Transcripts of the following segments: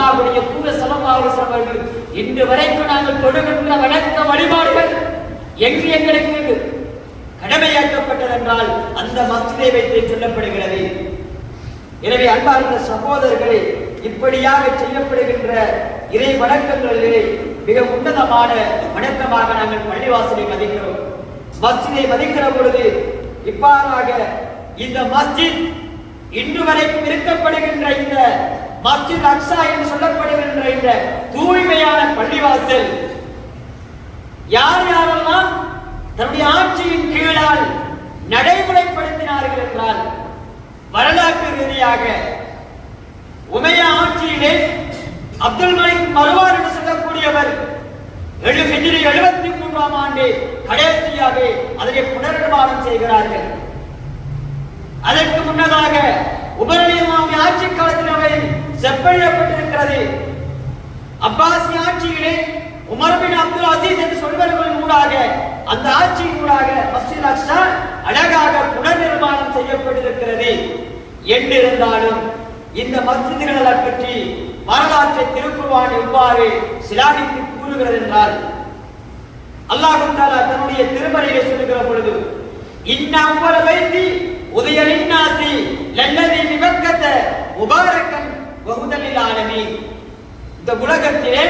அல்லாஹ்வுடைய தூய சலல்லாஹு அவர்கள் இன்று வரைக்கும் நாங்கள் தொடுகின்ற வணக்க வழிபாடுகள் எங்கு எங்களுக்கு கடமையாக்கப்பட்டது என்றால் அந்த மஸ்திரை வைத்து சொல்லப்படுகிறது. எனவே அன்பார்ந்த சகோதரர்களே இப்படியாக செய்யப்படுகின்ற இறை வணக்கங்களிலே மிக உன்னதமான வணக்கமாக நாங்கள் பள்ளிவாசலை மதிக்கிறோம். மஸ்ஜிதை மதிக்கிற பொழுது இவ்வாறாக இந்த மஸ்ஜித் இன்று வரைக்கும் இருக்கப்படுகின்ற இந்த மஸ்ஜித் அக்ஸா என்று சொல்லப்படுகின்ற இந்த தூய்மையான பள்ளிவாசல் யார் யாரெல்லாம் தன்னுடைய ஆட்சியின் கீழால் நடைமுறைப்படுத்தினார்கள் என்றால் வரலாற்று ரீதியாக உமையா ஆட்சியிலே அப்துல் மலிக் மருவார் என்று சொல்லக்கூடியவர் ஏழு ஹிஜ்ரி எழுபத்தி மூன்றாம் ஆண்டு கடைசியாக அதனை புனர்நிர்மாணம் செய்கிறார்கள். அதற்கு முன்னதாக உபரணியமாக ஆட்சி காலத்தில் அவை செப்பழிடப்பட்டிருக்கிறது அப்பாசி ஆட்சியிலே உமர்பின் அப்துல் அசீஸ் என்று சொல்வர்கள் ஊடாக அந்த ஆட்சியின் ஊடாக மஸ்ஜித் அக்ஷா அழகாக புனர்நிர்மாணம் செய்யப்பட்டிருக்கிறது. என்றிருந்தாலும் இந்த மஸ்ஜிதுகளை பற்றி வரலாற்றை திருக்குர்ஆன் எவ்வாறு சிலாகித்து கூறுகிறது என்றால் அல்லாஹு தாலா தன்னுடைய திருமறையை சொல்லுகிற பொழுது இன்ன அவ்வள வைத்தி உதயலின் நாசி லல்லதி விபக்கத்த முபாரக்கன் வகுதலில் இந்த உலகத்திலே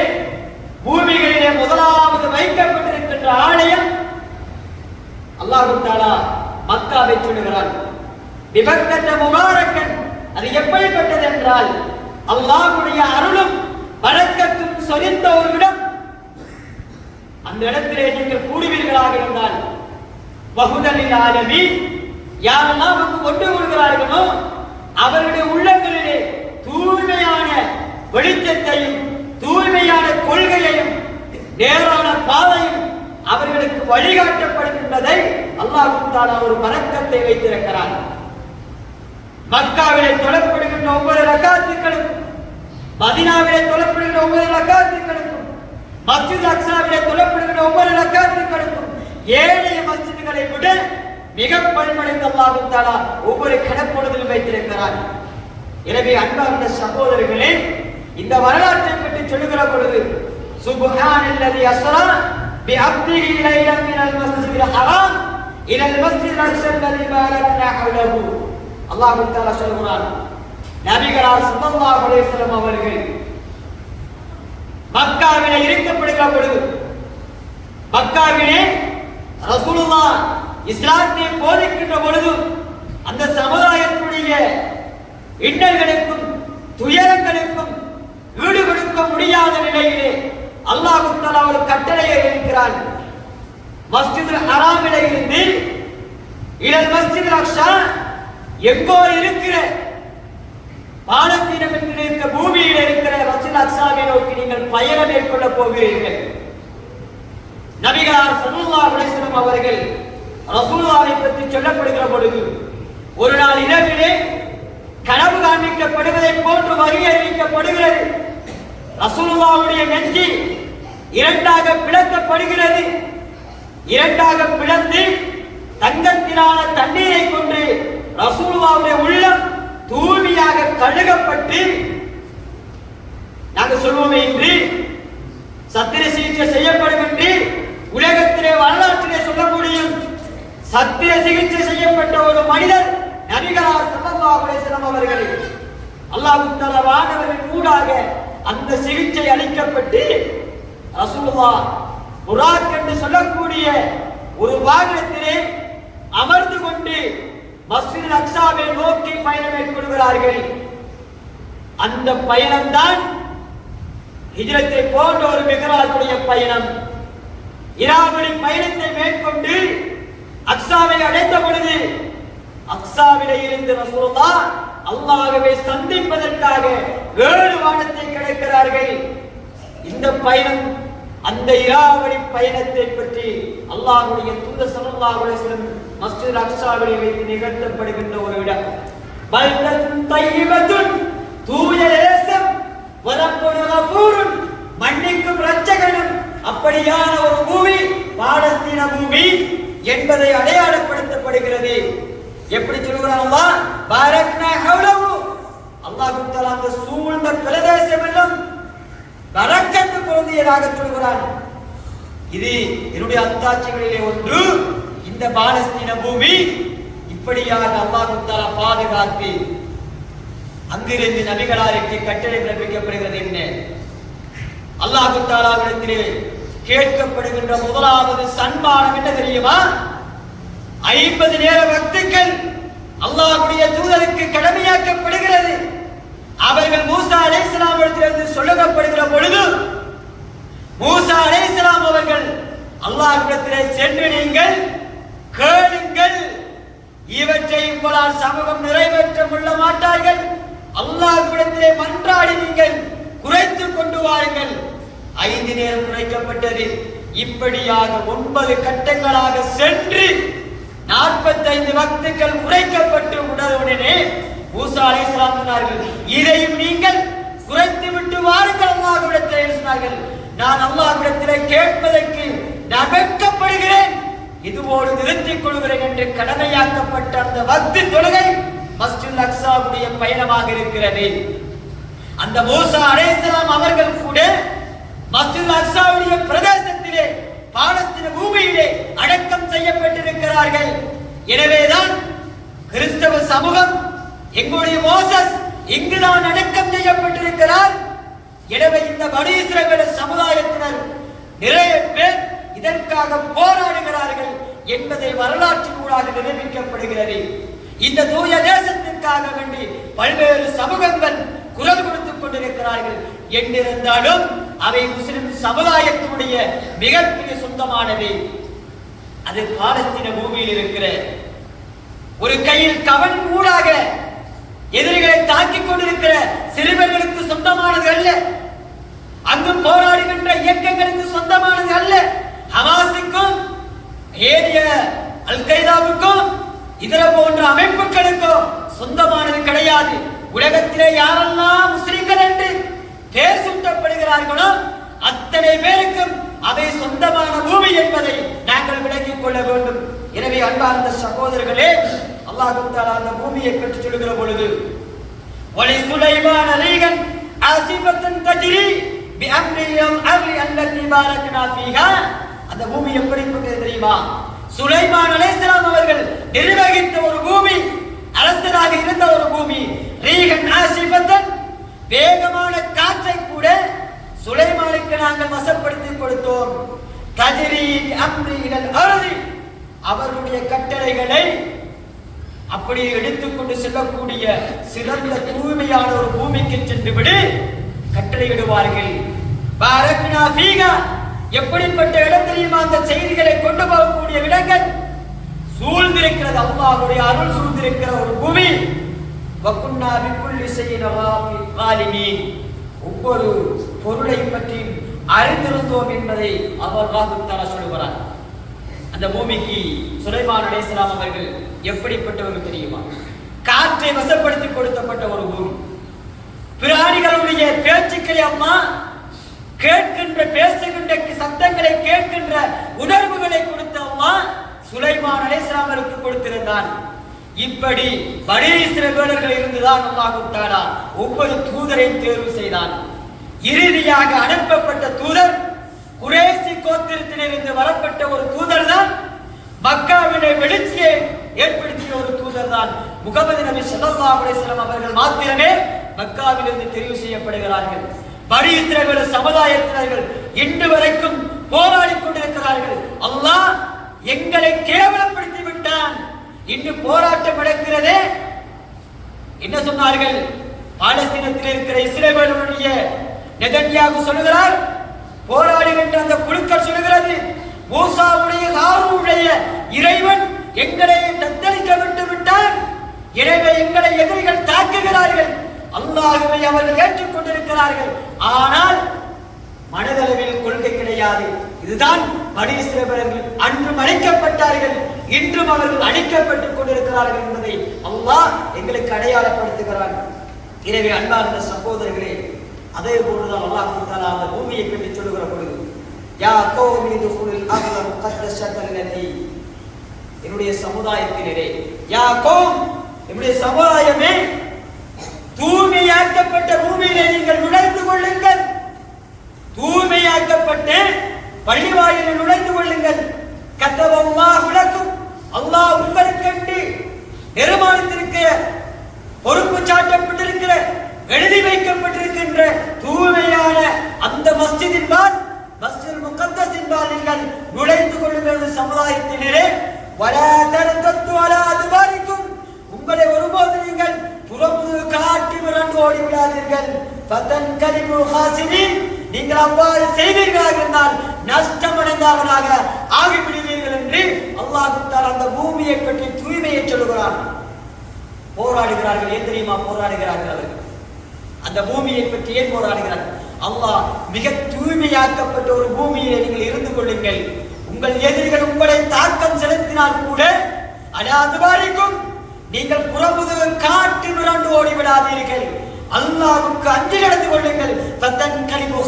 பூமிகளிலே முதலாவது வைக்கப்பட்டிருக்கின்ற ஆலயம் அல்லாஹு தாலா மக்காவை சொல்லுகிறான். விபக்கத்த முபாரக்கன் அது எப்படிப்பட்டது என்றால் அல்லாஹுடைய அருளும் வழக்கத்தும் சொரிந்த ஒரு இடம். அந்த இடத்திலே நீங்கள் கூடுவீர்களாக இருந்தால் வகுதலில் ஆலமி யாரெல்லாம் அங்கு கொண்டு கொள்கிறார்களோ அவருடைய உள்ளங்களிலே தூய்மையான வெளிச்சத்தையும் தூய்மையான கொள்கையையும் நேரான பாதையும் அவர்களுக்கு வழிகாட்டப்படுகின்றதை அல்லாஹ் தாலா ஒரு மறக்கத்தை வைத்திருக்கிறார். மக்காவிலே தொழப்படுகின்ற ஒவ்வொரு ரகாத்துக்களுக்கும் மதினாவிலே தொழப்படுகின்ற ஒவ்வொரு ரகாத்துக்களுக்கும் மஸ்ஜித் அக்ஸாவிலே தொழப்படுகின்ற ஒவ்வொரு ரகாத்துக்களுக்கும் ஏழைய மஸ்ஜிதுகளை விட மிக பண்படைந்த அல்லாஹ் தாலா ஒவ்வொரு கிடப்பொழுதிலும் வைத்திருக்கிறார். எனவே அன்பார்ந்த சகோதரர்களே இந்த வரலாற்றை பற்றி சொல்லுகிற பொழுது சுப்ஹான் அல்லதி அஸ்ரா பி அப்திஹி லைலன் மினல் மஸ்ஜிதில் ஹராம் இலல் மஸ்ஜிதில் அக்ஸா அல்லதி பாரக்னா ஹவ்லஹு. அல்லாஹ் தஆலா சொல்கிறான் நபிகளார் ஸல்லல்லாஹு அலைஹி வஸல்லம் அவர்கள் மக்காவிலே இருக்கப்படுகிற பொழுது மக்காவிலே ரசூலுல்லாஹ் இஸ்லாத்தை போதிக்கின்ற பொழுது அந்த சமுதாயத்துடைய இன்னல்களுக்கும் துயரங்களுக்கும் வீடு கொடுக்க முடியாத நிலையிலே அல்லாஹ் அவர் கட்டளையை இருக்கிறார் மஸ்ஜித் ஹராமிலே இருந்து இளர் மஸ்ஜித் அக்ஷா எங்கோ இருக்கிற பாலஸ்தீனம் என்று இருக்கிற பூமியில் இருக்கிற மஸ்ஜித் அக்ஷாவை நோக்கி நீங்கள் பயணம் மேற்கொள்ள போகிறீர்கள். நபிகளார் ஸல்லல்லாஹு அலைஹி அவர்கள் ரசூலுல்லாஹை பற்றி சொல்லப்படுகிற பொழுது ஒரு நாள் இரவிலே கனவு காண்பிக்கப்படுவதை போன்று வரி அறிவிக்கப்படுகிறது. ரசூலுல்லாவுடைய நெஞ்சி இரண்டாக பிளக்கப்படுகிறது. இரண்டாக பிளந்து தங்கத்தினால தண்ணீரை கொண்டு ரசூலுல்லாஹுடைய உள்ளம் தூய்மையாக கழுகப்பட்டு நாங்கள் சொல்வோமே இன்று சத்திர சிகிச்சை செய்யப்படும் என்று உலகத்திலே வரலாற்றிலே சொல்ல முடியும் சத்திர சிகிச்சை செய்யப்பட்ட ஒரு மனிதர் நபிகளார் ஸல்லல்லாஹு அலைஹி வஸல்லம் அவர்கள் அல்லாஹ் தஆலா ஊடாக அந்த சிகிச்சை அளிக்கப்பட்டு ரசூலுல்லா புராக் என்று சொல்லக்கூடிய ஒரு வாகனத்திலே அமர்ந்து கொண்டு மஸ்ஜித் அக்ஸாவை நோக்கி பயணம் மேற்கொள்கிறார்கள். அந்த பயணம்தான் ஹிஜ்ரத்தை போன்ற ஒரு மிகராஜுடைய பயணம். இராவணி பயணத்தை மேற்கொண்டு அக்ஸாவை அடைந்த பொழுது அக்ஸாவிலே இருந்து ரசூலுல்லா அல்லாஹ்வை சந்திப்பதற்காக ஏழு வானத்தை கிடைக்கிறார்கள். இந்த பயணம் அந்த இராவடி பயணத்தை பற்றி அல்லாஹ்வுடைய தூத சல்லல்லாஹு அலைஹி மஸ்ஜித் அக்ஸாவிலே வைத்து நிகழ்த்தப்படுகின்ற ஒரு இடம். பல்தன் தையிபத்துன் தூய தேசம் வரப்பொரு மன்னிக்கும் ரட்சகனும் அப்படியான ஒரு பூமி பாலஸ்தீன பூமி என்பதை அடையாளப்படுத்தப்படுகிறது. எப்படி சொல்லுகிறான் அல்லாஹ் பாரக்னா ஹவ்லஹு அல்லாஹ் தஆலா அந்த சூழ்ந்த பிரதேசம் எல்லாம் செய்வதாக சொல்கிறான். இது என்னுடைய அத்தாட்சிகளிலே ஒன்று. இந்த பாலஸ்தீன பூமி இப்படியாக அல்லாஹ் தாலா பாதுகாத்து அங்கிருந்து நபிகளாருக்கு கட்டளை பிறப்பிக்கப்படுகிறது என்ன? அல்லாஹு தாலாவிடத்திலே கேட்கப்படுகின்ற முதலாவது சன்மானம் என்ன தெரியுமா? ஐம்பது நேர பக்துக்கள் அல்லாஹ்வுடைய தூதருக்கு கடமையாக்கப்படுகிறது. அவர்கள் மூசா அலைஹிஸ்ஸலாம் இடத்திலிருந்து சொல்லப்படுகிற பொழுது மூசா அலைஹிஸ்ஸலாம் அவர்கள் அல்லாஹ்விடத்திலே சென்று நீங்கள் கேளுங்கள். இவற்றை உங்களால் சமூகம் நிறைவேற்ற முள்ள மாட்டார்கள். அல்லாஹ்விடத்திலே மன்றாடி நீங்கள் குறைத்து கொண்டு வாருங்கள். ஐந்து நேரம் குறைக்கப்பட்டது. இப்படியாக ஒன்பது கட்டங்களாக சென்று நாற்பத்தைந்து வக்துக்கள் குறைக்கப்பட்டு உடனே மூசா அலைஹிஸ்ஸலாம் சொன்னார்கள் இதையும் நீங்கள் குறைத்து விட்டு வாருங்கள் அல்லாஹ்விடத்திலே சொன்னார்கள். நான் அல்லாஹ்விடத்திலே கேட்பதற்கு நான் வெட்கப்படுகிறேன். இதுவோடு நிறுத்திக் கொள்கிறேன் என்று கடமையாக்கப்பட்ட அந்த வக்து தொழுகை மஸ்ஜித் அக்ஸாவுடைய பயணமாக இருக்கிறது. அந்த மூசா அலைஹிஸ்ஸலாம் அவர்கள் கூட மஸ்ஜித் அக்ஸாவுடைய பிரதேசத்திலே பாலஸ்தீன பூமியிலே அடக்கம் செய்யப்பட்டிருக்கிறார்கள். எனவேதான் கிறிஸ்தவ சமூகம் எங்களுடைய மோசஸ் இங்குதான் அடக்கம் செய்யப்பட்டிருக்கிறார். எனவே இந்த பனி சமுதாயத்தினர் நிறைய பேர் இதற்காக போராடுகிறார்கள் என்பதை வரலாற்றினூடாக நிரூபிக்கப்படுகிறது. இந்த தூய தேசத்திற்காக வேண்டி பல்வேறு சமூகங்கள் குரல் கொடுத்துக் கொண்டிருக்கிறார்கள். என்றிருந்தாலும் அவை முஸ்லிம் சமுதாயத்தினுடைய மிகப்பெரிய சொந்தமானது அது பாலஸ்தீன பூமியில் இருக்கிற ஒரு கையில் கவன் ஊடாக எதிரிகளை தாக்கிக் கொண்டிருக்கிற சிறுவர்களுக்கு சொந்தமானது அல்ல. அங்கு போராடுகின்ற இயக்கங்களுக்கு சொந்தமானது அல்ல. ஹமாஸுக்கும் ஏரிய அல் கைதாவுக்கும் இதர போன்ற அமைப்புகளுக்கும் சொந்தமானது கிடையாது. உலகத்திலே யாரெல்லாம் முஸ்லிம்கள் என்று பேர் சூட்டப்படுகிறார்களோ அத்தனை பேருக்கும் அவை சொந்தமான பூமி என்பதை நாங்கள் விளங்கிக் கொள்ள வேண்டும். எனவே அன்பார்ந்த சகோதரர்களே அல்லாஹ் தாலா அந்த பூமியை பற்றி சொல்லுகிற பொழுது ஒலி சுலைமான் ரீகன் அசிபத்தன் தஜ்ரி பிஅம்ரியம் அர்லி அல்லதி பாரக்னா ஃபீஹா. அந்த பூமி எப்படிப்பட்டது தெரியுமா? சுலைமான் அலைஹிஸ்ஸலாம் அவர்கள் நிர்வகித்த ஒரு பூமி அரசராக இருந்த ஒரு பூமி ரீகன் ஆசிபத்தன் வேகமான காற்றை கூட சுலைமானுக்கு நாங்கள் வசப்படுத்தி கொடுத்தோம். கதிரி அவருடைய கட்டளைகளை அப்படி எடுத்துக்கொண்டு செல்லக்கூடிய சிறந்த தூய்மையான ஒரு பூமிக்கு சென்று விடு. கட்டளையிடுவார்கள். பாரக்னா எப்படிப்பட்ட இடம் தெரியுமா? அந்த செய்திகளை கொண்டு போகக்கூடிய இடங்கள். சூழ்ந்திருக்கிறது அம்மாவுடைய அருள் சூழ்ந்திருக்கிற ஒரு பூமி. வக்குன்னா பிக்குள்ளி செய்யின ஒவ்வொரு பொருளை பற்றி அறிந்திருந்தோம் என்பதை அவர் வாக்குத்தாரா சொல்லுகிறார். அந்த பூமிக்கு சுலைமான் அலேஸ்லாம் அவர்கள் எப்படிப்பட்டவர்கள் தெரியுமா? காற்றை வசப்படுத்தி கொடுத்தப்பட்ட ஒரு பூமி. பிராணிகளுடைய பேச்சுக்களை அம்மா கேட்கின்ற பேசுகின்ற சத்தங்களை கேட்கின்ற உணர்வுகளை கொடுத்த அம்மா சுலைமான் அலேஸ்லாமருக்கு கொடுத்திருந்தான். இப்படி படீஸ்வர வேடர்கள் இருந்துதான் அல்லாஹ் ஒவ்வொரு தூதரையும் தேர்வு செய்தான். இறுதியாக அனுப்பப்பட்ட தூதர் குரேசி கோத்திரத்திலிருந்து வரப்பட்ட ஒரு தூதர் தான் மக்காவினை வெளிச்சியை ஏற்படுத்திய ஒரு தூதர் தான் முகமது நபி சல்லா அலிஸ்லாம் அவர்கள் மாத்திரமே மக்காவிலிருந்து தெரிவு செய்யப்படுகிறார்கள். பனி இஸ்ரவேல சமுதாயத்தினர்கள் இன்று வரைக்கும் போராடி கொண்டிருக்கிறார்கள். அல்லாஹ் எங்களை கேவலப்படுத்தி விட்டான். இன்று போராட்டம் நடக்கிறது. என்ன சொன்னார்கள்? பாலஸ்தீனத்தில் இருக்கிற இஸ்ரேலுடைய நெதன்யாகு சொல்லுகிறார் போராடுகின்ற அந்த குழுக்கள் சொல்லுகிறது மூசாவுடைய ஹாரூடைய இறைவன் எங்களை தத்தளிக்க விட்டு விட்டார். எனவே எங்களை எதிரிகள் தாக்குகிறார்கள். அல்லாஹுவை அவர்கள் ஏற்றுக்கொண்டிருக்கிறார்கள். ஆனால் மனதளவில் கொள்கை கிடையாது. இதுதான் பனீஸ்வரர்கள் அன்றும் அழைக்கப்பட்டார்கள் இன்றும் அவர்கள் அழைக்கப்பட்டுக் கொண்டிருக்கிறார்கள் என்பதை அல்லாஹ் எங்களுக்கு அடையாளப்படுத்துகிறார் எனவே அன்பார்ந்த சகோதரர்களே அதே போலதான் அல்லாஹ் கொடுத்தால் அந்த பூமியை பற்றி சொல்லுகிற பொழுது யா கௌமி துகுலில் அகலம் முகத்தஸத்தல் லதி. என்னுடைய சமுதாயத்தினரே யா கோம் என்னுடைய சமுதாயமே தூய்மையாக்கப்பட்ட பூமியிலே நீங்கள் நுழைந்து கொள்ளுங்கள். தூய்மையாக்கப்பட்ட பள்ளி வாயிலில் நுழைந்து கொள்ளுங்கள். கத்தவல்லாஹ் விளக்கும். அல்லாஹ் உங்களுக்கென்று நிர்மாணித்திருக்கிற பொறுப்பு சாட்டப்பட்டிருக்கிற எழுதி வைக்கப்பட்டிருக்கின்ற தூய்மையான அந்த மஸ்ஜிதின்பால் மஸ்ஜித் முகத்தஸின்பால் நீங்கள் நுழைந்து கொள்ளுங்கள் சமுதாயத்தினரே. வலா வராது பாதிக்கும் உங்களை ஒருபோது நீங்கள் புறமுது காட்டி மிரண்டு ஓடிவிடாதீர்கள். பதன் கலிமு நீங்கள் அவ்வாறு செய்வீர்கள். இருந்தால் நஷ்டமடைந்தவனாக ஆகிவிடுவீர்கள் என்று அல்லாஹுத்தால் அந்த பூமியை பற்றி தூய்மையை சொல்கிறான் போராடுகிறார்கள். ஏன் தெரியுமா? போராடுகிறார்கள் அவர்கள். அந்த பூமியை பற்றி ஏன் போராடுகிறார்கள்? அல்லாஹ் மிக தூய்மையாக்கப்பட்ட ஒரு பூமியிலே நீங்கள் இருந்து கொள்ளுங்கள். உங்கள் எதிரிகள் உங்களை தாக்கம் செலுத்தினால் கூட அடாது வரைக்கும் நீங்கள் புறமுதுகு காட்டு மிரண்டு ஓடிவிடாதீர்கள். விடாதீர்கள் அஞ்சு நடந்து கொள்ளுங்கள். தத்தன் கழிவு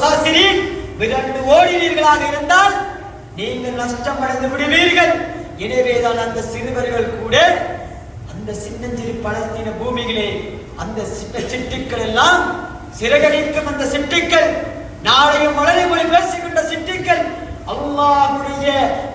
விரண்டு ஓடினீர்களாக இருந்தால் நீங்கள் நஷ்டமடைந்து விடுவீர்கள். எனவேதான் அந்த சிறுவர்கள் கூட அந்த சின்னஞ்சிறு பலஸ்தீன பூமிகளே அந்த சின்ன சிட்டுக்கள் எல்லாம் சிறகடிக்கும் அந்த சிட்டுக்கள் நாளையும் மலரை மொழி பேசிக்கொண்ட சிட்டுக்கள் அல்லாஹுடைய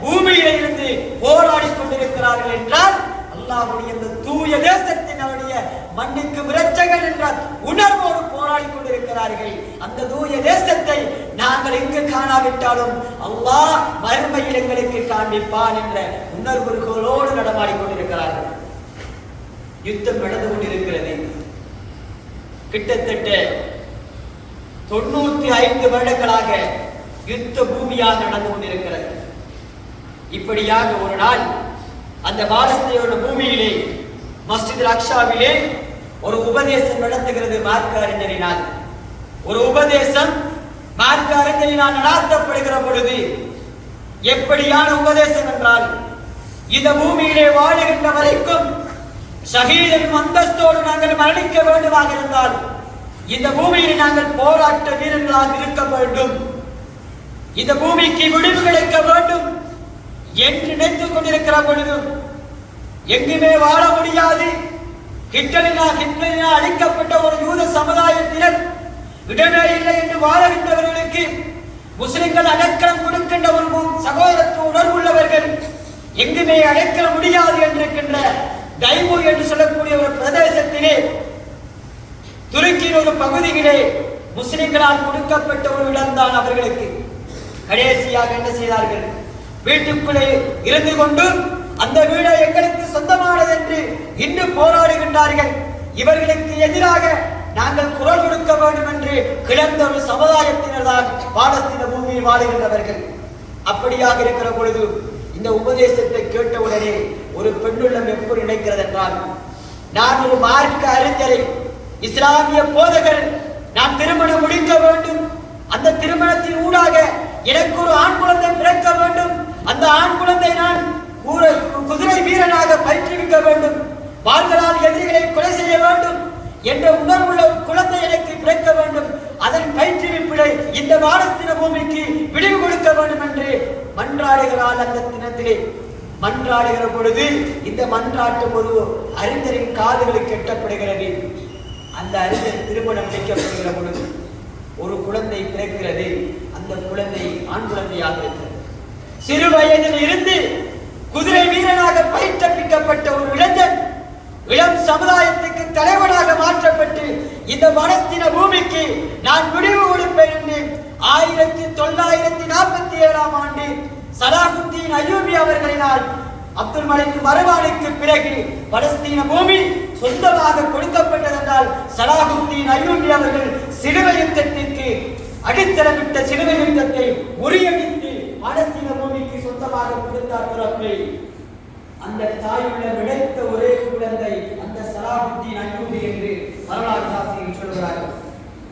பூமியில இருந்து போராடி கொண்டிருக்கிறார்கள் என்றால் அல்லாஹுடைய அந்த தூய தேசத்தின் அவருடைய மண்ணுக்கு விரச்சகன் என்ற உணர்வோடு போராடி கொண்டிருக்கிறார்கள். அந்த தூய தேசத்தை நாங்கள் எங்கு காணாவிட்டாலும் அல்லாஹ் மறுமையில் எங்களுக்கு காண்பிப்பான் என்ற உணர்வுகளோடு நடமாடி கொண்டிருக்கிறார்கள். யுத்தம் நடந்து கொண்டிருக்கிறது. கிட்டத்தட்ட தொண்ணூத்தி ஐந்து வருடங்களாக யுத்த பூமியாக நடந்து கொண்டிருக்கிறது. இப்படியாக ஒரு நாள் அந்த பாலஸ்தீனோட பூமியிலே மஸ்ஜித் அக்ஷாவிலே ஒரு உபதேசம் நடத்துகிறது மார்க்க அறிஞரினால். ஒரு உபதேசம் மார்க்க நான் நடாத்தப்படுகிற பொழுது எப்படியான உபதேசம் என்றால் இந்த பூமியிலே வாழுகின்ற வரைக்கும் ஷஹீத் அந்தஸ்தோடு நாங்கள் மரணிக்க வேண்டுமாக இருந்தால் இந்த பூமியில் நாங்கள் போராட்ட வீரர்களாக இருக்க வேண்டும். இந்த பூமிக்கு விடிவு கிடைக்க வேண்டும் என்று நினைத்துக் கொண்டிருக்கிற பொழுதும் எங்குமே வாழ முடியாது. ஹிட்லரினால் ஹிட்லரினால் அழிக்கப்பட்ட ஒரு யூத சமுதாயத்தினர் இடமே இல்லை என்று வாழவிட்டவர்களுக்கு முஸ்லிம்கள் அடைக்கலம் கொடுக்கின்ற ஒரு மு- சகோதரத்துவ உணர்வுள்ளவர்கள் எங்குமே அடைக்கல முடியாது என்றிருக்கின்ற டைமு என்று சொல்லக்கூடிய ஒரு பிரதேசத்திலே துருக்கியின் ஒரு பகுதியிலே முஸ்லிம்களால் கொடுக்கப்பட்ட ஒரு இடம்தான் அவர்களுக்கு. கடைசியாக என்ன செய்தார்கள்? வீட்டுக்குள்ளே இருந்து கொண்டு அந்த வீடு எங்களுக்கு சொந்தமானது என்று இன்று போராடுகின்றார்கள். இவர்களுக்கு எதிராக நாங்கள் குரல் கொடுக்க வேண்டும் என்று கிளர்ந்த ஒரு சமுதாயத்தினர்தான் பாலஸ்தீன பூமியில் வாழுகின்றவர்கள். அப்படியாக இருக்கிற பொழுது இந்த உபதேசத்தை கேட்டவுடனே ஒரு பெண்ணுள்ளம் எப்படி நினைக்கிறது என்றால் நான் ஒரு மார்க்க அறிஞரை இஸ்லாமிய போதகர் நான் திருமணம் முடிக்க வேண்டும். அந்த திருமணத்தின் ஊடாக எனக்கு ஒரு ஆண் குழந்தை பிறக்க வேண்டும். அந்த ஆண் குழந்தை நான் குதிரை வீரனாக பயிற்றுவிக்க வேண்டும். வாள்களால் எதிரிகளை கொலை செய்ய வேண்டும். என்ற உணர்வுள்ள குழந்தை எனக்கு கிடைக்க வேண்டும். அதன் பயிற்றுவிப்பிலை இந்த பாலஸ்தீன பூமிக்கு விடிவு கொடுக்க வேண்டும் என்று மன்றாடுகிறாள் அந்த தினத்திலே. மன்றாடுகிற பொழுது இந்த மன்றாட்டும் ஒரு அறிஞரின் காதுகளுக்கு எட்டப்படுகிறது. அந்த அறிஞர் திருமணம் முடிக்கப்படுகிற பொழுது ஒரு குழந்தை பிறக்கிறது. அந்த குழந்தை ஆண் குழந்தையாக இருக்கிறது. சிறு வயதில் இருந்து குதிரை வீரனாக பயிற்றப்பிக்கப்பட்ட ஒரு இளைஞன் இளம் சமுதாயத்துக்கு தலைவனாக மாற்றப்பட்டு இந்த பலஸ்தீன பூமிக்கு நான் முடிவு கொடுப்பேன் என்று ஆயிரத்தி தொள்ளாயிரத்தி நாற்பத்தி ஏழாம் ஆண்டு சலாகுத்தீன் அயூபி அவர்களினால் அப்துல் மலிக் மரவானுக்கு பிறகு பலஸ்தீன பூமி சொந்தமாக கொடுக்கப்பட்டதென்றால் சலாகுத்தீன் அயூபி அவர்கள் சிலுவை யுத்தத்திற்கு அடித்தளமிட்ட சிலுவை யுத்தத்தை முறியடித்து பலஸ்தீன பூமிக்கு சொந்தமாக கொடுத்தார் பிறப்பை. அந்த தாயுள்ள விடைத்த ஒரே குழந்தை அந்த சலாபுத்தீன் அய்யூபி என்று வரலாறு சாஸ்திரிகள் சொல்கிறார்கள்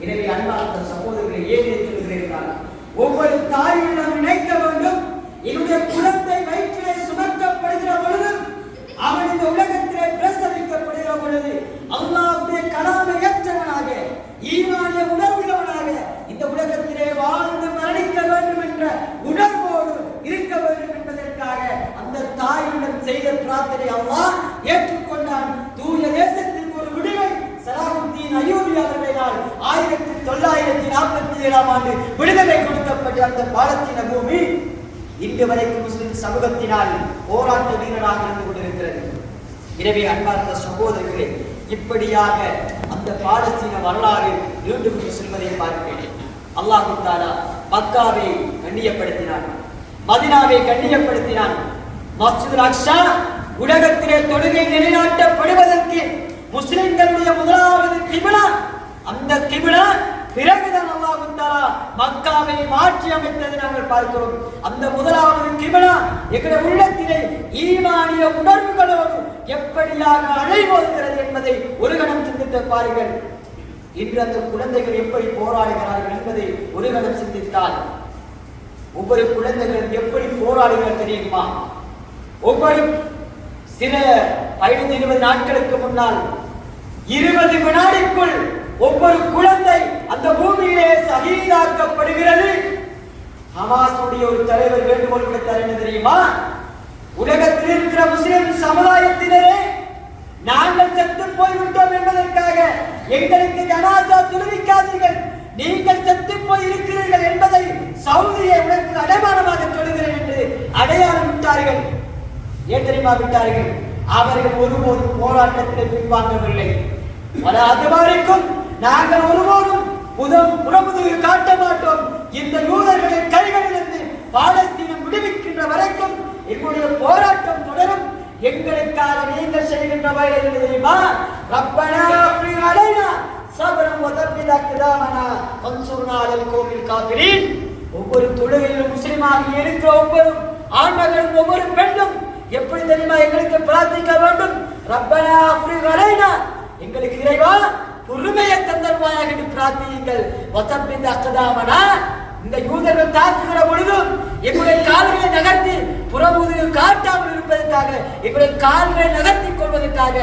எனவே அன்பார்ந்த சகோதரர்களை ஏன் சொல்கிறேன் ஒவ்வொரு தாயுள்ளம் நினைக்க வேண்டும் என்னுடைய குழந்தை வயிற்றிலே சுமக்கப்படுகிற பொழுது அவன் இந்த உலகத்திலே பிரசவிக்கப்படுகிற பொழுது அல்லாஹ்வுடைய கலாமை ஏற்றவனாக ஈமானிய உணர்வுள்ளவனாக இந்த உலகத்திலே வாழ்ந்து மரணிக்க வேண்டும் என்ற உணர்வோடு இருக்க வேண்டும் என்பதற்காக அந்த தாயுடன் செய்த பிரார்த்தனை அல்லாஹ் ஏற்றுக்கொண்டான் தூய தேசத்திற்கு ஒரு விடுவை சலாமுத்தீன் அய்யூபி அவர்களினால் ஆயிரத்தி தொள்ளாயிரத்தி நாற்பத்தி நாற்பத்தி ஏழாம் ஆண்டு விடுதலை கொடுக்கப்பட்ட அந்த பாலத்தின பூமி இன்று வரைக்கும் முஸ்லிம் சமூகத்தினால் போராட்ட வீரராக இருந்து கொண்டிருக்கிறது. எனவே அன்பார்ந்த சகோதரர்களே இப்படியாக அந்த பாலஸ்தீன வரலாறு மீண்டும் செல்வதை பார்க்கிறேன் அல்லாஹு தாலா மக்காவை கண்ணியப்படுத்தினான் மதினாவை கண்ணியப்படுத்தினான். மஸ்ஜித் அக்ஷா உலகத்திலே தொழுகை நிலைநாட்டப்படுவதற்கு முஸ்லிம்களுடைய முதலாவது கிபிலா. அந்த கிபிலா பிறகுதான் தாலா மக்காவை மாற்றி அமைத்ததை நாங்கள் பார்க்கிறோம். அந்த முதலாவது கிமனா எங்களுடைய உள்ளத்திலே ஈமானிய உணர்வுகளோடு எப்படியாக அழைவோதுகிறது என்பதை ஒரு கணம் சிந்தித்து பாருங்கள். இன்று அந்த குழந்தைகள் எப்படி போராடுகிறார்கள் என்பதை ஒரு கணம் சிந்தித்தால். ஒவ்வொரு குழந்தைகள் எப்படி போராடுகிறார் தெரியுமா? ஒவ்வொரு சில ஐந்து இருபது நாட்களுக்கு முன்னால் இருபது வினாடிக்குள் ஒவ்வொரு குழந்தை அந்த பூமியிலே சகிதாக்கப்படுகிறது. ஹமாஸுடைய ஒரு தலைவர் வேண்டுகோள் விடுத்தார் என்ன தெரியுமா? உலகத்தில் இருக்கிற முஸ்லிம் சமுதாயத்தினரே நாங்கள் செத்து போய்விட்டோம் என்பதற்காக எங்களுக்கு ஜனாசா துணிவிக்காதீர்கள் நீங்கள் செத்து போய் இருக்கிறீர்கள் என்பதை சவுதியை உனக்கு அடைமானமாக சொல்கிறேன் என்று அடையாளம் விட்டார்கள். ஏன் தெரியுமா விட்டார்கள்? அவர்கள் ஒருபோதும் போராட்டத்தில் பின்வாங்கவில்லை. பல அது வரைக்கும் நாங்கள் ஒருபோதும் புதம் புறமுதுகு காட்ட மாட்டோம். இந்த யூதர்களின் கைகளிலிருந்து பாலஸ்தீனம் விடுவிக்கின்ற வரைக்கும் எங்களுடைய போராட்டம் தொடரும். எங்களுக்காக நீங்கள் செய்கின்ற வயது தெரியுமா? ரப்பனா அஃப்ரிக் அலைனா சபரம் வதப்பித அக்தாமனா வன்சுர்னா அலல் கோவில் காஃபிரின் ஒவ்வொரு தொழுகையிலும் முஸ்லிமாக இருக்கிற ஒவ்வொரு ஆண்மகளும் ஒவ்வொரு பெண்ணும் எப்படி தெரியுமா எங்களுக்கு பிரார்த்திக்க வேண்டும்? ரப்பனா அஃப்ரிக் அலைனா எங்களுக்கு இறைவா பொறுமையை தந்தருவாயாக என்று பிரார்த்தியுங்கள். வசப்பிந்த அக்கதாமனா இந்த யூதர்கள் தாக்குகிற பொழுதும் எங்களுடைய கால்களை நகர்த்தி புறமுதுகு காட்டாமல் இருப்பதற்காக எங்களுடைய கால்களை நகர்த்தி கொள்வதற்காக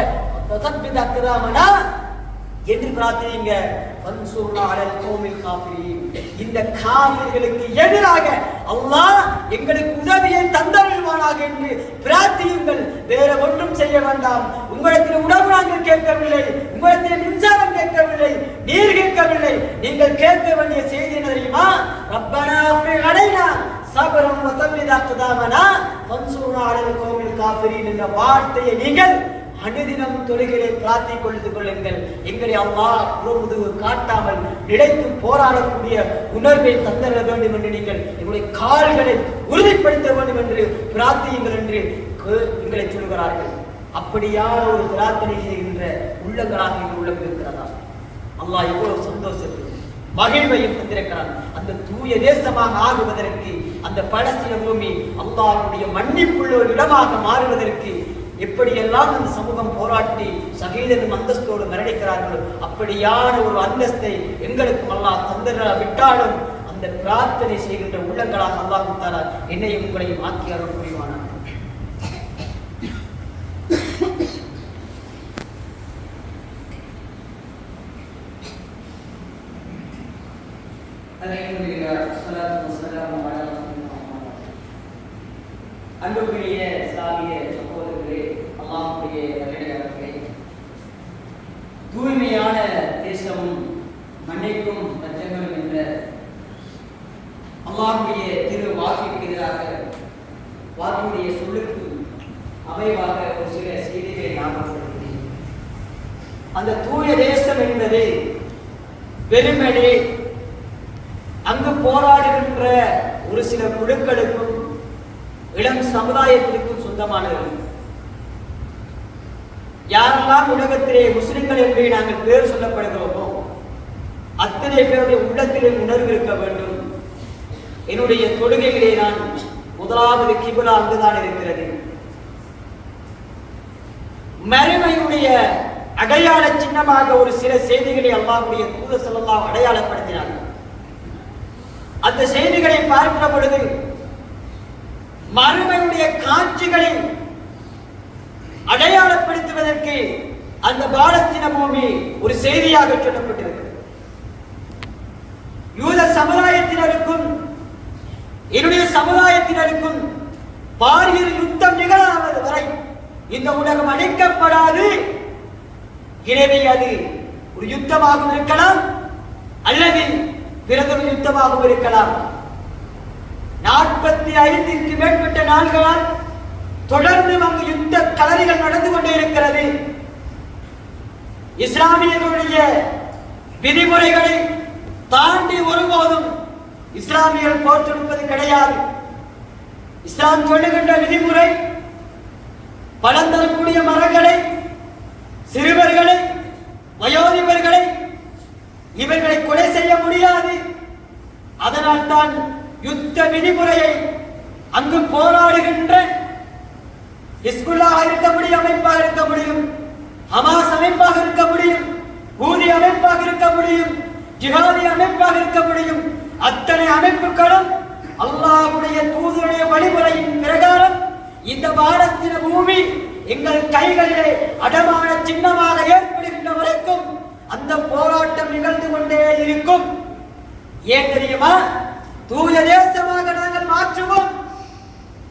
வசப்பிந்த அக்கதாமனா என்று பிரார்த்தியுங்க வன்சூர்னா அலல் கோமில் காஃபிரீன். இந்த காவிர்களுக்கு எதிராக அல்லாஹ் எங்களுக்கு உதவியை தந்தருள்வானாக என்று பிரார்த்தியுங்கள். வேற ஒன்றும் செய்ய வேண்டாம். உங்களிடத்தில் உணவு நாங்கள் கேட்கவில்லை. உங்களிடத்தில் மின்சாரம் கேட்கவில்லை. நீர் கேட்கவில்லை. நீங்கள் கேட்க வேண்டிய செய்தி என்ன தெரியுமா? ரப்பனா அஃப்ரிக் சபரம் வதல்லிதா குதாமனா வன்சூர்னா அலல் கோவில் காஃபிரீன் என்ற வார்த்தையை நீங்கள் அனுதினம் தொழுகிலே பிரார்த்திக் கொண்டு கொள்ளுங்கள். எங்களை அம்மா புறமுதுகு காட்டாமல் நிலைத்து போராடக்கூடிய உணர்வை தந்தர வேண்டும் என்று நீங்கள் எங்களுடைய கால்களை உறுதிப்படுத்த வேண்டும் என்று பிரார்த்தியுங்கள் என்று எங்களை சொல்கிறார்கள் அப்படியான ஒரு பிரார்த்தனை செய்கின்ற உள்ளங்களாக எங்கள் உள்ளம் இருக்கிறதா அல்லாஹ் எவ்வளவு சந்தோஷத்தை மகிழ்வையும் தந்திருக்கிறான். அந்த தூய தேசமாக ஆகுவதற்கு அந்த பலஸ்தீன பூமி அல்லாஹுடைய மன்னிப்புள்ள ஒரு இடமாக மாறுவதற்கு எப்படியெல்லாம் அந்த சமூகம் போராட்டி சகீதனும் அந்தஸ்தோடு மரணிக்கிறார்களோ அப்படியான ஒரு அந்தஸ்தை எங்களுக்கும் அல்லாஹ் தந்திர விட்டாலும் அந்த பிரார்த்தனை செய்கின்ற உள்ளங்களாக அல்லாஹ் தாரா என்னையும் உங்களையும் ஆக்கி அருள் புரிவானார் அன்புக்குரிய இஸ்லாமிய அல்லாஹுடைய நல்லடியார்களே தூய்மையான தேசமும் மன்னிக்கும் பஞ்சங்களும் என்ற அல்லாஹுடைய திரு வாக்கிற்கு எதிராக வாக்கினுடைய சொல்லுக்கு அமைவாக ஒரு சில செய்திகளை நான் அந்த தூய தேசம் என்பது வெறுமனே அங்கு போராடுகின்ற ஒரு சில குழுக்களுக்கும் இளம் சமுதாயத்திற்கும் சொந்தமானது. யாரெல்லாம் உலகத்திலே முஸ்லிம்கள் என்று நாங்கள் பேர் சொல்லப்படுகிறோமோ அத்தனை பேருடைய உள்ளத்திலே உணர்வு இருக்க வேண்டும். என்னுடைய தொழுகைகளே நான் முதலாவது கிபுலா அங்குதான் இருக்கிறது. மறுமையுடைய அடையாள சின்னமாக ஒரு சில செய்திகளை அல்லாஹ்வுடைய தூத ஸல்லல்லாஹு அடையாளப்படுத்தினார்கள் அந்த செய்திகளை பார்க்கிற பொழுது மறுமையுடைய காட்சிகளை அடையாளப்படுத்துவதற்கு அந்த பாலஸ்தீன பூமி ஒரு செய்தியாக சொல்லப்பட்டிருக்கு யூத சமுதாயத்தினருக்கும் என்னுடைய சமுதாயத்தினருக்கும் பாரியல் யுத்தம் நிகழாவது வரை இந்த உலகம் அழைக்கப்படாது. எனவே அது ஒரு யுத்தமாக இருக்கலாம் அல்லது பிரதம யுத்தமாகவும் இருக்கலாம். நாற்பத்தி ஐந்திற்கு மேற்பட்ட நாள்களால் தொடர்ந்து அங்கு யுத்த கலரிகள் நடந்து கொண்டே இருக்கிறது. இஸ்லாமியர்களுடைய விதிமுறைகளை தாண்டி ஒருபோதும் இஸ்லாமியர்கள் போர் தொடுப்பது கிடையாது. இஸ்லாம் சொல்லுகின்ற விதிமுறை பலம் தரக்கூடிய மரங்களை சிறுவர்களை வயோதிபர்களை இவர்களை கொலை செய்ய முடியாது. அதனால் தான் யுத்த விதிமுறையை அங்கு போராடுகின்ற ஹிஸ்புல்லாக இருக்க முடியும் அமைப்பாக இருக்க முடியும். ஹமாஸ் அமைப்பாக இருக்க முடியும். ஊதி அமைப்பாக இருக்க முடியும். ஜிஹாதி அமைப்பாக இருக்க முடியும். அத்தனை அமைப்புகளும் அல்லாஹ்வுடைய தூதருடைய வழிமுறையின் பிரகாரம் இந்த பாலஸ்தீன பூமி எங்கள் கைகளிலே அடமான சின்னமாக ஏற்படுகின்ற வரைக்கும் அந்த போராட்டம் நிகழ்ந்து கொண்டே இருக்கும். ஏன் தெரியுமா? தூய தேசமாக நாங்கள் மாற்றுவோம்.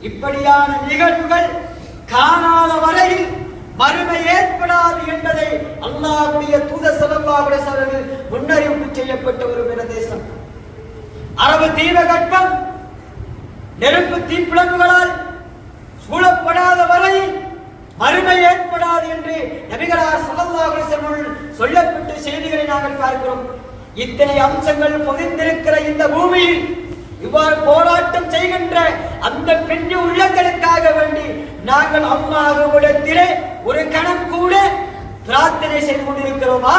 இப்படியான நிகழ்வுகள் காணாத வரையில் மறுமை ஏற்படாது என்பதை அல்லாஹ்வுடைய தூத ஸல்லல்லாஹு அலைஹி முன்னறிவிப்பு செய்யப்பட்ட ஒரு பிரதேசம். அரபு தீபகற்பம் நெருப்பு தீப்பிழம்புகளால் சூழப்படாத வரையில் மறுமை ஏற்படாது என்று நபிகளார் ஸல்லல்லாஹு அலைஹி சொல்லப்பட்ட செய்திகளை நாங்கள் பார்க்கிறோம். இத்தனை அம்சங்கள் பொதிந்திருக்கிற இந்த பூமியில் இவ்வாறு போராட்டம் செய்கின்ற அந்த பெண்ணு உள்ளங்களுக்காக வேண்டி நாங்கள் அம்மாவிடத்திலே ஒரு கணம் கூட பிரார்த்தனை செய்து கொண்டிருக்கிறோமா?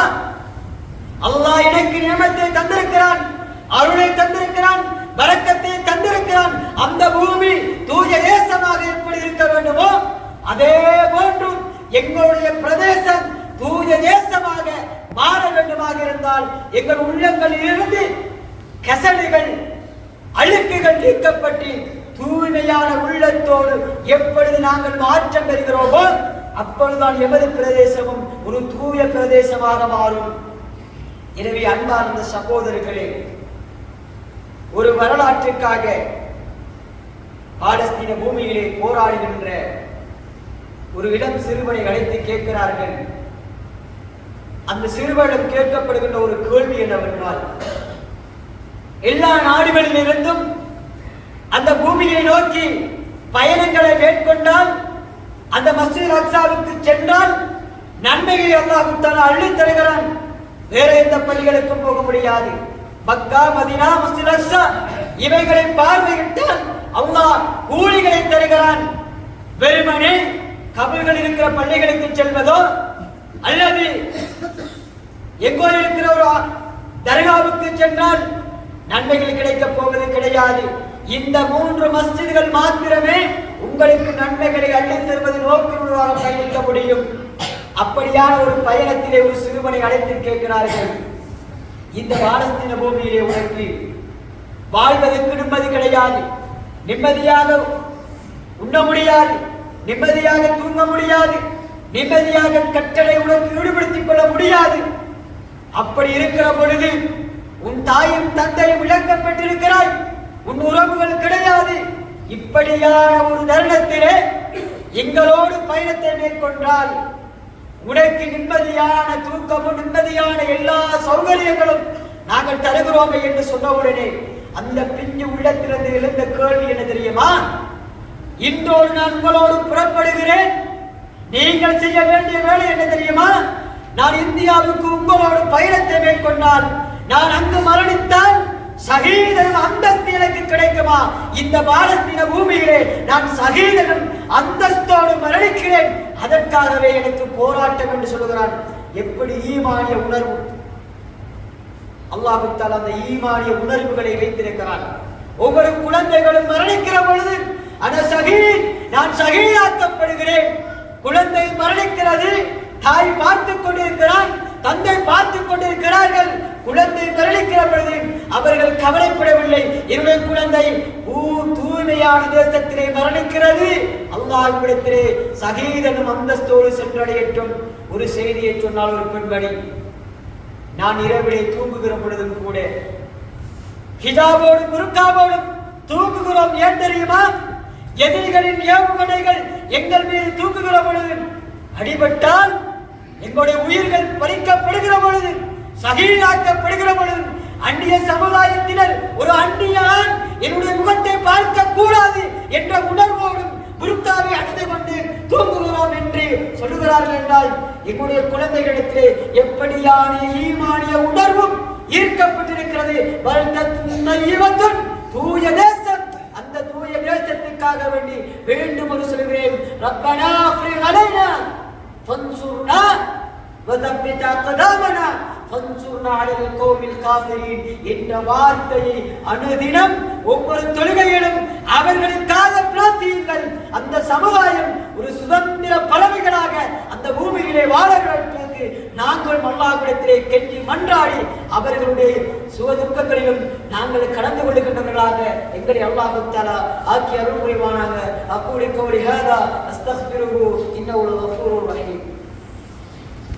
அல்லாஹ் எனக்கு நியமத்தை தந்திருக்கிறான் அருளை தந்திருக்கிறான் வரக்கத்தை தந்திருக்கிறான். அந்த பூமி தூய தேசமாக எப்படி இருக்க வேண்டுமோ அதே போன்று எங்களுடைய பிரதேசம் தூய தேசமாக மாற வேண்டுமாக இருந்தால் எங்கள் உள்ளங்களில் இருந்து கசடுகள் அழுக்குகள் நீக்கப்பட்டு தூய்மையான உள்ளத்தோடு எப்பொழுது நாங்கள் மாற்றம் பெறுகிறோமோ அப்பொழுதுதான் எமது பிரதேசமும் ஒரு தூய பிரதேசமாக மாறும். எனவே அன்பார்ந்த சகோதரர்களே ஒரு வரலாற்றுக்காக பாலஸ்தீன பூமியிலே போராடுகின்ற ஒரு இளம் சிறுவனை அழைத்து கேட்கிறார்கள். அந்த சிறுவனிடம் கேட்கப்படுகின்ற ஒரு கேள்வி என்னவென்றால் எல்லா நாடுகளிலிருந்தும் அந்த பூமியை நோக்கி பயணங்களை மேற்கொண்டால் அந்த மஸ்ஜித் அக்சாவுக்கு சென்றால் நன்மைகளை அல்லாஹ் அள்ளி அள்ளித் தருகிறான். வேற எந்த பள்ளிகளுக்கும் போக முடியாது. மக்கா மதினா மஸ்ஜித் அக்சா இவைகளை பார்வையிட்டால் அல்லாஹ் கூலிகளை தருகிறான். வெறுமனே கபல்கள் இருக்கிற பள்ளிகளுக்கு செல்வதோ அல்லது எங்கோ இருக்கிற ஒரு தர்காவுக்கு சென்றால் நன்மைகள் கிடைக்கப் போவது கிடையாது. இந்த மூன்று மஸ்ஜிதுகள் மாத்திரமே உங்களுக்கு நன்மைகளை அள்ளித் தருவது நோக்கினூடாக பயணிக்க முடியும். அப்படியான ஒரு பயணத்திலே ஒரு சிறுவனை அழைத்து கேட்கிறார்கள். இந்த பாலஸ்தீன பூமியிலே உனக்கு வாழ்வதற்கு நிம்மதி கிடையாது. நிம்மதியாக உண்ண முடியாது. நிம்மதியாக தூங்க முடியாது. நிம்மதியாக கட்டளை உனக்கு ஈடுபடுத்திக் கொள்ள முடியாது. அப்படி இருக்கிற பொழுது உன் தாயும் தந்தையும் இழக்கப்பட்டிருக்கிறாய். உன் உறவுகள் கிடையாது. இப்படியான ஒரு தருணத்திலே எங்களோடு பயணத்தை மேற்கொண்டால் உனக்கு நிம்மதியான தூக்கமும் நிம்மதியான எல்லா சௌகரியங்களும் நாங்கள் தருகிறோமே என்று சொன்னவுடனே அந்த பிஞ்சு உள்ளத்திலிருந்து எழுந்த கேள்வி என்ன தெரியுமா? இன்றோடு நான் உங்களோடு புறப்படுகிறேன். நீங்கள் செய்ய வேண்டிய வேலை என்ன தெரியுமா? நான் இந்தியாவுக்கு உங்களோடு பயணத்தை மேற்கொண்டால் நான் அங்கு மரணித்தால் சகீதனும் அந்தஸ்து எனக்கு கிடைக்குமா? இந்த பாலஸ்தீன பூமியிலே நான் சகீதனும் அந்தஸ்தோடு மரணிக்கிறேன். அதற்காகவே எனக்கு போராட்டம் என்று சொல்லுகிறான். எப்படி ஈமானிய உணர்வு? அல்லாஹுத்தால் அந்த ஈமானிய உணர்வுகளை வைத்திருக்கிறான். ஒவ்வொரு குழந்தைகளும் மரணிக்கிற பொழுது அந்த சகீத் நான் சகீதாக்கப்படுகிறேன். குழந்தை மரணிக்கிறது. தாய் பார்த்து கொண்டிருக்கிறான் தந்தை பார்த்து கொண்டிருக்கிறார்கள். குழந்தை மரணிக்கிற பொழுது அவர்கள் கவலைப்படவில்லை. என்னுடைய குழந்தை ஊ தூய்மையான தேசத்திலே மரணிக்கிறது. அல்லாஹ்விடத்திலே சகீதனும் அந்தஸ்தோடு சென்றடையட்டும். ஒரு செய்தியை சொன்னால் ஒரு பெண்மணி நான் இரவிலே தூங்குகிற பொழுதும் கூட ஹிஜாபோடும் முருக்காவோடும் தூங்குகிறோம். ஏன் தெரியுமா? எதிரிகளின் ஏவுகணைகள் எங்கள் மீது தூக்குகிற பொழுது அடிபட்டால் எங்களுடைய உயிர்கள் பறிக்கப்படுகிற பொழுது சகீலாக்கப்படுகிற பொழுது அந்நிய சமுதாயத்தினர் ஒரு அந்நிய ஆண் என்னுடைய முகத்தை பார்க்க கூடாது என்ற உணர்வோடும் புருத்தாவை அணிந்து கொண்டு தூங்குகிறோம் என்று சொல்லுகிறார்கள் என்றால் எங்களுடைய குழந்தைகளிடத்திலே எப்படியான ஈமானிய உணர்வும் ஈர்க்கப்பட்டிருக்கிறது? இவத்தும் தூய தேசம். அந்த தூய தேசத்துக்காக வேண்டி வேண்டும் என்று சொல்கிறேன். ரப்பனா அலைனா ஃபன்சுர்னா வதப்பித் அக்தாமனா என்ற வார்த்தையை அனுதினம் ஒவ்வொரு தொழுகையிலும் அவர்களுக்காக பிரார்த்தியுங்கள். அந்த சமுதாயம் ஒரு சுதந்திர பறவைகளாக அந்த பூமியிலே வாழர்களுக்கு நாங்கள் அல்லாஹ்விடத்திலே கெஞ்சி மன்றாடி அவர்களுடைய சுகதுக்கங்களிலும் நாங்கள் கலந்து கொள்கின்றவர்களாக எங்களை அல்லாஹு தாலா ஆக்கி அருள் புரிவானாக அக்கூலி கௌலி ஹாதா அஸ்தக்ஃபிருஹு உள்ள லகஃபூருர் ரஹீம்.